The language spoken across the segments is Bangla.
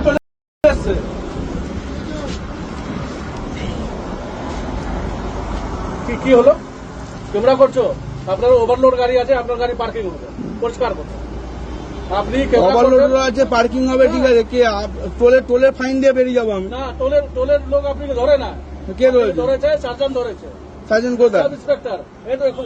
চলে এসছে কি কি হলো? তোমরা করছ? আপনার ওভারলোড গাড়ি আছে আপনার গাড়ি পার্কিং হবে। পরিষ্কার করো আপনি ওভারলোড আছে পার্কিং হবে ঠিক আছে। কি আপ- টোলে টোলের ফাইন দিয়ে বেরিয়ে যাব আমি। না টোলের টোলের লোক আপনি ধরে না। কে ধরেছে? ধরেছে চারজন ধরেছে। সার্জেন্ট কোথায়? ইন্সপেক্টর এই তো এখন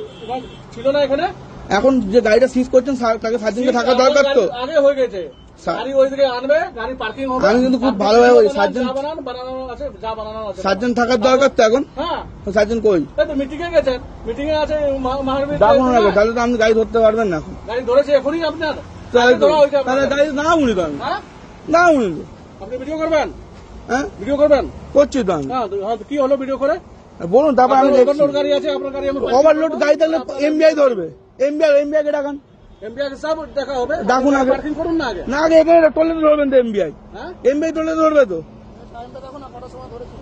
ছিল না এখানে? এখন যে গাড়িটা সিজ করছেন তাকে সার্জেন্টকে থাকা দরকার তো? আগে হয়ে গেছে। গাড়ি ওই দিকে আনবে গাড়ি পার্কিং হবে। আমি কিন্তু খুব আপনি ভালোভাবে ওই যা সার্জেন্ট- বানানো আছে যা বানানো আছে। সার্জেন্ট থাকার দরকার তো এখন? হ্যাঁ। সার্জেন্ট কই? তো মিটিং এ গেছেন। মিটিং এ আছে মা- মহাবীর না। তাহলে তো আপনি গাড়ি ধরতে পারবেন না গাড়ি ধরেছে এখনই আপনার। তাহলে গাড়ি না উনি তো আমি। হ্যাঁ? না উনি তো। আপনি ভিডিও করবেন? হ্যাঁ? ভিডিও করবেন? করছি তো আমি। হ্যাঁ হ্যাঁ, কি হলো ভিডিও করে? বলুন তারপর আমি ওভারলোড গাড়ি আছে আপনার গাড়ি ওভারলোড গাড়ি তাহলে এমবিআই ধরবে। এমবিআই এমবিআই কে ডাকান। আগে। না আগে। এখানে টোলে ধরবেন তো এমবিআই হ্যাঁ? এমবিআই টোলে ধরবে তো।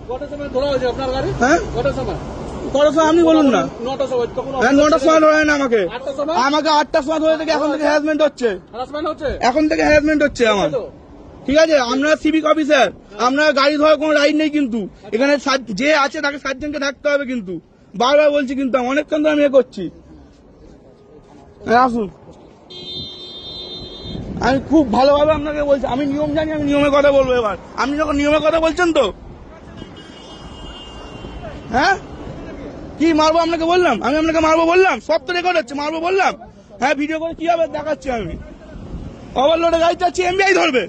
কটার সময় ধরা হয়েছে আপনার গাড়ি? হ্যাঁ? আপনি বলুন না। নটার সময় হ্যাঁ নটার সময় ধরে না আমাকে। আমাকে আটটার সময় ধরে থেকে এখন থেকে হ্যারাসমেন্ট হচ্ছে। এখন থেকে হ্যারাসমেন্ট হচ্ছে আমার। ঠিক আছে? আপনারা সিভিক অফিসার আপনারা গাড়ি ধরার কোনো রাইট নেই কিন্তু। এখানে সাত- যে আছে তাকে সাতজনকে থাকতে হবে কিন্তু। বারবার বলছি কিন্তু আমি অনেকক্ষণ ধরে আমি এ করছি। হ্যাঁ, আসুন। আমি খুব ভালোভাবে আপনাকে বলছি, আমি নিয়ম জানি, আমি নিয়মের কথা বলব এবার। আপনি যখন নিয়মের কথা বলছেন তো? হ্যাঁ? কি মারবো আপনাকে বললাম? আমি আপনাকে মারবো বললাম? সব তো রেকর্ড হচ্ছে, মারবো বললাম? হ্যাঁ ভিডিও করে কি হবে দেখাচ্ছি আমি। ওভারলোডে গাড়ি চাচ্ছি এমবিআই ধরবে।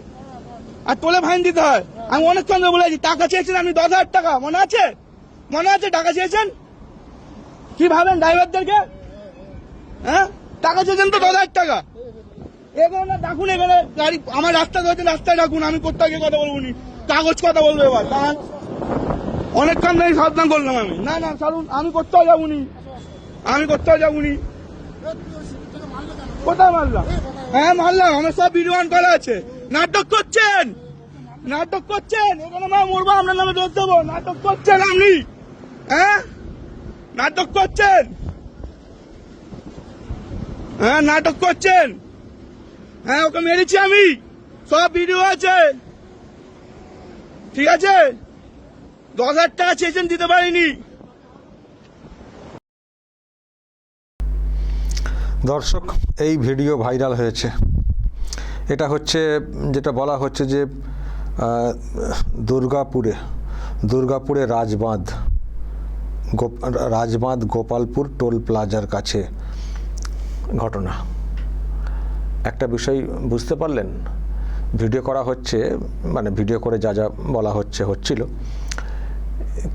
আর তোলে ফাইন দিতে হয়। আমি অনেকক্ষণ ধরে বলেছি, টাকা চেয়েছেন আপনি, দশ হাজার টাকা, মনে আছে? মনে আছে টাকা চেয়েছেন? কি ভাবেন ড্রাইভারদেরকে হ্যাঁ? টাকা চেয়েছেন তো দশ হাজার টাকা। এখানে ডাকুন এখানে, গাড়ি, আমার রাস্তা ধরেছে রাস্তায় ডাকুন, আমি কোথাও গিয়ে কথা বলব কাগজ কথা বলব এবার অনেকক্ষণ ধরে সাবধান করলাম আমি। না না ছাড়ুন আমি কোথাও যাব নি আমি কোথাও যাব নি কোথায় মারলাম? হ্যাঁ মারলাম, আমার সব ভিডিও করা আছে। নাটক করছেন? নাটক করছেন? এখানে মা মরবো আপনার নামে দোষ দেবো। নাটক করছেন আপনি? হ্যাঁ? নাটক করছেন? হ্যাঁ নাটক করছেন? হ্যাঁ ওকে মেরেছি আমি। সব ভিডিও আছে। ঠিক আছে? দশ হাজার টাকা চেয়েছেন, দিতে পারিনি। দর্শক, এই ভিডিও ভাইরাল হয়েছে। এটা হচ্ছে, যেটা বলা হচ্ছে যে দুর্গাপুরে দুর্গাপুরে রাজবাঁধ রাজবাঁধ গোপালপুর টোল প্লাজার কাছে ঘটনা। একটা বিষয় বুঝতে পারলেন? ভিডিও করা হচ্ছে মানে ভিডিও করে যা যা বলা হচ্ছে, হচ্ছিল।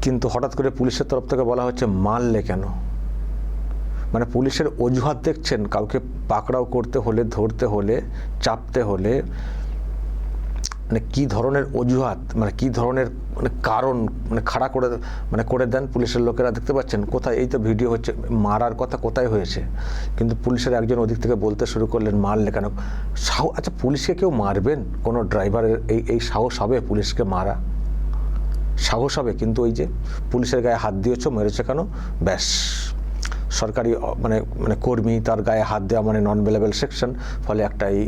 কিন্তু হঠাৎ করে পুলিশের তরফ থেকে বলা হচ্ছে, মারলে কেন? মানে পুলিশের অজুহাত দেখছেন, কাউকে পাকড়াও করতে হলে, ধরতে হলে, চাপতে হলে মানে কি ধরনের অজুহাত মানে কি ধরনের মানে কারণ মানে খাড়া করে মানে করে দেন পুলিশের লোকেরা, দেখতে পাচ্ছেন? কোথায় এই তো ভিডিও হচ্ছে, মারার কথা কোথায় হয়েছে? কিন্তু পুলিশের একজন ওদিক থেকে বলতে শুরু করলেন, মারলে কেন? সাহ আচ্ছা পুলিশকে কেউ মারবেন? কোনো ড্রাইভারের এই এই সাহস হবে পুলিশকে মারা? সাহস হবে, কিন্তু ওই যে পুলিশের গায়ে হাত দিয়েছ, মেরেছে কেন? ব্যাস। সরকারি মানে মানে কর্মী তার গায়ে হাত দেওয়া মানে নন বেলেবেল সেকশন ফলে একটা এই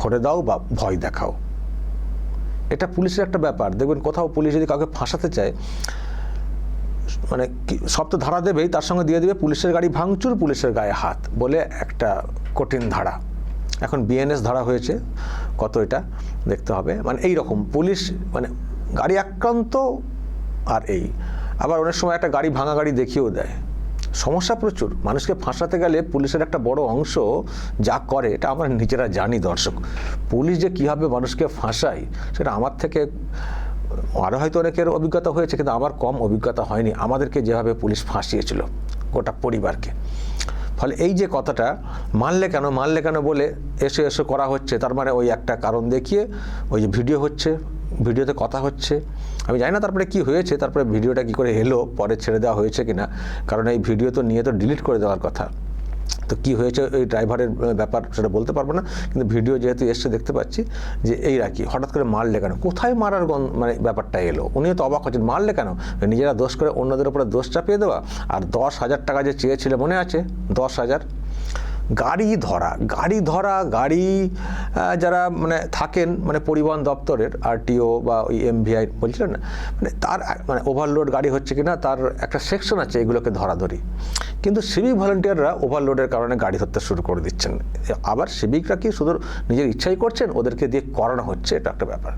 ভরে দাও বা ভয় দেখাও। এটা পুলিশের একটা ব্যাপার। দেখবেন কোথাও পুলিশ যদি কাউকে ফাঁসাতে চায় মানে সব তো ধারা দেবেই, তার সঙ্গে দিয়ে দেবে, পুলিশের গাড়ি ভাঙচুর, পুলিশের গায়ে হাত বলে একটা কঠিন ধারা। এখন বিএনএস ধারা হয়েছে, কত এটা দেখতে হবে। মানে এই রকম পুলিশ মানে গাড়ি আক্রান্ত আর এই। আবার অনেক সময় একটা গাড়ি ভাঙা গাড়ি দেখিয়েও দেয়। সমস্যা প্রচুর। মানুষকে ফাঁসাতে গেলে পুলিশের একটা বড় অংশ যা করে, এটা আমরা নিজেরা জানি দর্শক। পুলিশ যে কীভাবে মানুষকে ফাঁসায়, সেটা আমার থেকে আরও হয়তো অনেকের অভিজ্ঞতা হয়েছে, কিন্তু আমার কম অভিজ্ঞতা হয়নি। আমাদেরকে যেভাবে পুলিশ ফাঁসিয়েছিল গোটা পরিবারকে। ফলে এই যে কথাটা মানলে কেন মানলে কেন বলে এসে এসে করা হচ্ছে, তার মানে ওই একটা কারণ দেখিয়ে, ওই যে ভিডিও হচ্ছে ভিডিওতে কথা হচ্ছে। আমি জানি না তারপরে কি হয়েছে, তারপরে ভিডিওটা কি করে এলো, পরে ছেড়ে দেওয়া হয়েছে কিনা, কারণ এই ভিডিও তো নিয়ে তো ডিলিট করে দেওয়ার কথা। তো কি হয়েছে, ওই ড্রাইভারের ব্যাপার সেটা বলতে পারব না, কিন্তু ভিডিও যেহেতু এসছে দেখতে পাচ্ছি যে এই রাখি, হঠাৎ করে মারলে কেন? কোথায় মারার গন মানে ব্যাপারটা এলো? উনিও তো অবাক হচ্ছেন, মারলে কেন? নিজেরা দোষ করে অন্যদের উপরে দোষ চাপিয়ে দেওয়া, আর দশ হাজার টাকা যে চেয়েছিল মনে আছে? দশ হাজার গাড়ি ধরা গাড়ি ধরা, গাড়ি যারা মানে থাকেন মানে পরিবহন দপ্তরের আরটিও বা ওই এমভিআই বলছিলেন না মানে তার মানে ওভারলোড গাড়ি হচ্ছে কিনা, তার একটা সেকশন আছে এগুলোকে ধরাধরি কিন্তু সিভিক ভলেন্টিয়াররা ওভারলোডের কারণে গাড়ি ধরতে শুরু করে দিচ্ছেন। আবার সিভিকরা কি শুধু নিজের ইচ্ছাই করছেন? ওদেরকে দিয়ে করানো হচ্ছে, এটা একটা ব্যাপার।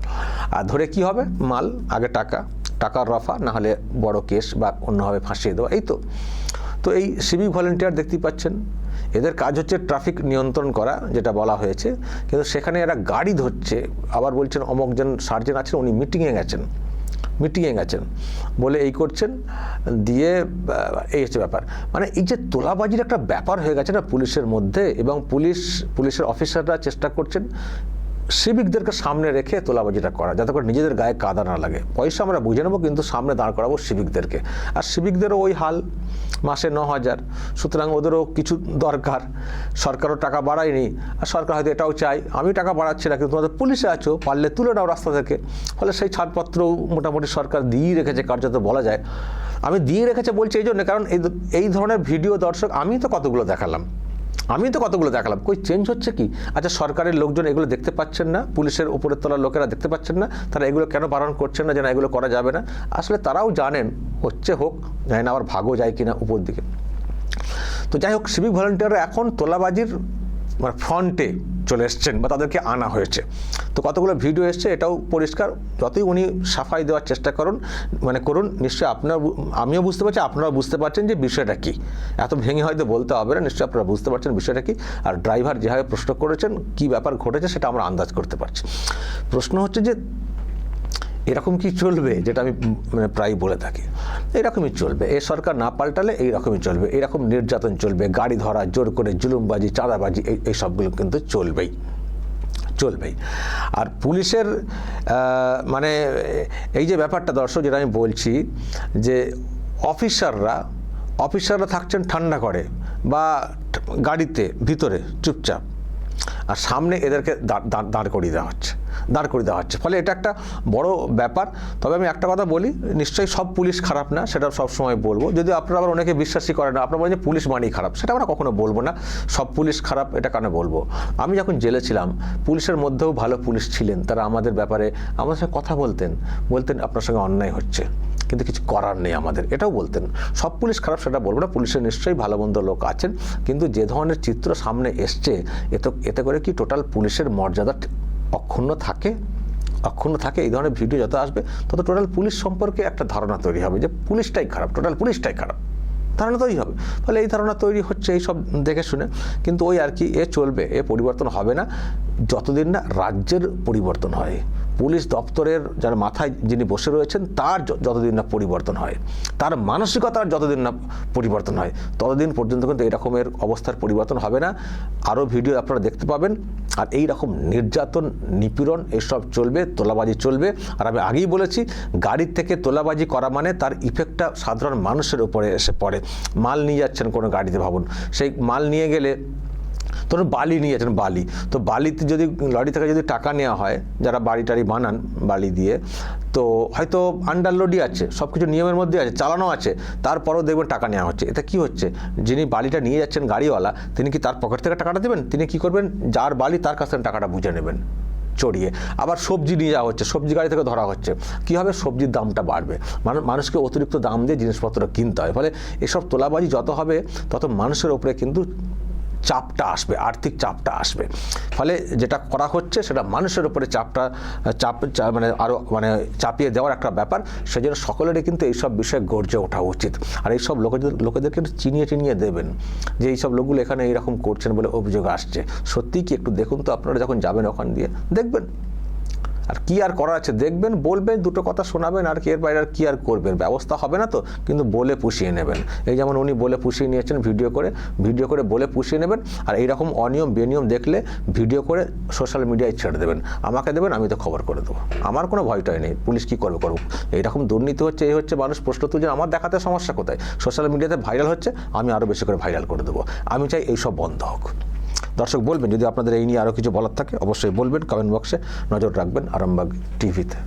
আর ধরে কি হবে? মাল, আগে টাকা, টাকার রফা, না হলে বড় কেস বা অন্যভাবে ফাঁসিয়ে দেওয়া, এই তো। তো এই সিভিক ভলেন্টিয়ার দেখতেই পাচ্ছেন এদের কাজ হচ্ছে ট্রাফিক নিয়ন্ত্রণ করা, যেটা বলা হয়েছে। কিন্তু সেখানে এরা গাড়ি ধরছে। আবার বলছেন অমকজন সার্জেন আছেন, উনি মিটিংয়ে গেছেন। মিটিংয়ে গেছেন। বলে এই করছেন, দিয়ে এই হচ্ছে ব্যাপার। মানে এই যে তোলাবাজির একটা ব্যাপার হয়ে গেছে না পুলিশের মধ্যে, এবং পুলিশ, পুলিশের অফিসাররা চেষ্টা করছেন সিভিকদেরকে সামনে রেখে তোলাবাজিটা করা, যাতে করে নিজেদের গায়ে কাদা না লাগে। পয়সা আমরা বুঝে নেব, কিন্তু সামনে দাঁড় করাবো সিভিকদেরকে। আর সিভিকদেরও ওই হাল, মাসে ন হাজার, সুতরাং ওদেরও কিছু দরকার। সরকারও টাকা বাড়ায়নি, আর সরকার হয়তো এটাও চাই আমি টাকা বাড়াচ্ছি না, কিন্তু তোমাদের পুলিশে আছো, পারলে তুলে নাও রাস্তা থেকে। ফলে সেই ছাড়পত্রও মোটামুটি সরকার দিয়েই রেখেছে, কার্যত বলা যায়। আমি দিয়ে রেখেছে বলছি এই জন্য, কারণ এই এই ধরনের ভিডিও দর্শক, আমি তো কতগুলো দেখালাম। আমি তো কতগুলো দেখালাম। কই চেঞ্জ হচ্ছে কি? আচ্ছা সরকারের লোকজন এগুলো দেখতে পাচ্ছেন না, পুলিশের উপরের তলার লোকেরা দেখতে পাচ্ছেন না, তারা এগুলো কেন বারণ করছেন না যে না, এগুলো করা যাবে না? আসলে তারাও জানেন, হচ্ছে হোক, জানি না আবার ভাগও যায় কিনা উপর দিকে। তো যাই হোক সিভিক ভলেন্টিয়াররা এখন তোলাবাজির মানে ফ্রন্টে চলে এসছেন বা তাদেরকে আনা হয়েছে। তো কতগুলো ভিডিও এসছে এটাও পরিষ্কার। যতই উনি সাফাই দেওয়ার চেষ্টা করুন মানে করুন, নিশ্চয়ই আপনার আমিও বুঝতে পারছি, আপনারাও বুঝতে পারছেন যে বিষয়টা কী। এত ভেঙে হয়তো বলতে হবে না, নিশ্চয়ই আপনারা বুঝতে পারছেন বিষয়টা কী। আর ড্রাইভার যেভাবে প্রশ্ন করেছেন, কী ব্যাপার ঘটেছে সেটা আমরা আন্দাজ করতে পারছি। প্রশ্ন হচ্ছে যে এরকম কি চলবে যেটা আমি মানে প্রায় বলে থাকি? এরকমই চলবে। এ সরকার না পাল্টালে এইরকমই চলবে। এরকম নির্যাতন চলবে, গাড়ি ধরা, জোর করে জুলুমবাজি, চাঁদাবাজি এই সবগুলো কিন্তু চলবেই। চলবেই। আর পুলিশের মানে এই যে ব্যাপারটা দর্শক, যেটা আমি বলছি যে অফিসাররা অফিসাররা থাকছেন ঠান্ডা করে বা গাড়িতে, ভিতরে, চুপচাপ। আর সামনে এদেরকে দাঁড় করিয়ে দেওয়া হচ্ছে। দাঁড় করিয়ে দেওয়া হচ্ছে। ফলে এটা একটা বড় ব্যাপার। তবে আমি একটা কথা বলি, নিশ্চয়ই সব পুলিশ খারাপ না, সেটা সবসময় বলব। যদি আপনারা আবার অনেকে বিশ্বাসই করেন না, আপনারা বলেন যে পুলিশ মানেই খারাপ, সেটা আমরা কখনো বলব না। সব পুলিশ খারাপ, এটা কেন বলব? আমি যখন জেলে ছিলাম, পুলিশের মধ্যেও ভালো পুলিশ ছিলেন, তারা আমাদের ব্যাপারে আমাদের সঙ্গে কথা বলতেন বলতেন আপনার সঙ্গে অন্যায় হচ্ছে, কিন্তু কিছু করার নেই আমাদের, এটাও বলতেন। সব পুলিশ খারাপ, সেটা বলব না, পুলিশের নিশ্চয়ই ভালো মন্দ লোক আছেন, কিন্তু যে ধরনের চিত্র সামনে এসছে, এতে এতে করে কি টোটাল পুলিশের মর্যাদা অক্ষুণ্ণ থাকে অক্ষুণ্ণ থাকে, এই ধরনের ভিডিও যত আসবে, তত টোটাল পুলিশ সম্পর্কে একটা ধারণা তৈরি হবে যে পুলিশটাই খারাপ টোটাল পুলিশটাই খারাপ। ধারণা তৈরি হবে। ফলে এই ধারণা তৈরি হচ্ছে এই সব দেখে শুনে। কিন্তু ওই আর কি, এ চলবে, এ পরিবর্তন হবে না। যতদিন না রাজ্যের পরিবর্তন হয়, পুলিশ দপ্তরের যার মাথায় যিনি বসে রয়েছেন, তার যতদিন না পরিবর্তন হয়, তার মানসিকতার যতদিন না পরিবর্তন হয়, ততদিন পর্যন্ত কিন্তু এরকমের অবস্থার পরিবর্তন হবে না। আরও ভিডিও আপনারা দেখতে পাবেন। আর এই রকম নির্যাতন, নিপীড়ন, এসব চলবে, তোলাবাজি চলবে। আর আমি আগেই বলেছি গাড়ির থেকে তোলাবাজি করা মানে তার ইফেক্টটা সাধারণ মানুষের উপরে এসে পড়ে। মাল নিয়ে যাচ্ছেন কোনো গাড়িতে ভাবুন। সেই মাল নিয়ে গেলে ধরুন বালি নিয়ে যাচ্ছেন, বালি। তো বালিতে যদি লরি থেকে যদি টাকা নেওয়া হয়, যারা বাড়ি টাড়ি বানান বালি দিয়ে, তো হয়তো আন্ডারলোডই আছে সব কিছু নিয়মের মধ্যে আছে, চালানো আছে, তারপরেও দেখবেন টাকা নেওয়া হচ্ছে। এটা কি হচ্ছে? যিনি বালিটা নিয়ে যাচ্ছেন গাড়িওয়ালা, তিনি কি তার পকেট থেকে টাকাটা দেবেন? তিনি কি করবেন? যার বালি, তার কাছ থেকে টাকাটা বুঝে নেবেন। চড়িয়ে। আবার সবজি নিয়ে যাওয়া হচ্ছে, সবজি গাড়ি থেকে ধরা হচ্ছে। কী হবে সবজির দামটা বাড়বে? মানু- মানুষকে অতিরিক্ত দাম দিয়ে জিনিসপত্র কিনতে হয়। ফলে এসব তোলাবাজি যত হবে, তত মানুষের ওপরে কিন্তু চাপটা আসবে, আর্থিক চাপটা আসবে। ফলে যেটা করা হচ্ছে সেটা মানুষের উপরে চাপটা, চাপ মানে আরও মানে চাপিয়ে দেওয়ার একটা ব্যাপার। সেজন্য সকলেরই কিন্তু এইসব বিষয়ে গর্জে ওঠা উচিত। আর এইসব লোকেদের লোকেদেরকে চিনিয়ে চিনিয়ে দেবেন যে এইসব লোকগুলো এখানে এইরকম করছেন বলে অভিযোগ আসছে। সত্যিই কি একটু দেখুন তো আপনারা যখন যাবেন ওখান দিয়ে। দেখবেন। আর কি আর করার আছে? দেখবেন, বলবেন, দুটো কথা শোনাবেন, আর কি এর বাইরে আর কি আর করবেন? ব্যবস্থা হবে না তো? কিন্তু বলে পুষিয়ে নেবেন। এই যেমন উনি বলে পুষিয়ে নিয়েছেন ভিডিও করে ভিডিও করে বলে পুষিয়ে নেবেন, আর এইরকম অনিয়ম বেনিয়ম দেখলে ভিডিও করে সোশ্যাল মিডিয়ায় ছেড়ে দেবেন। আমাকে দেবেন, আমি তো খবর করে দেবো। আমার কোনো ভয়টাই নেই, পুলিশ কী করবে করুক। এইরকম দুর্নীতি হচ্ছে, এই হচ্ছে মানুষ প্রশ্ন তুলছেন আমার দেখাতে সমস্যা কোথায়? সোশ্যাল মিডিয়াতে ভাইরাল হচ্ছে, আমি আরও বেশি করে ভাইরাল করে দেবো। আমি চাই এইসব বন্ধ হোক। দর্শক বলবেন, যদি আপনাদের এই নিয়ে আরও কিছু বলার থাকে, অবশ্যই বলবেন কমেন্ট বক্সে নজর রাখবেন আরামবাগ টিভিতে।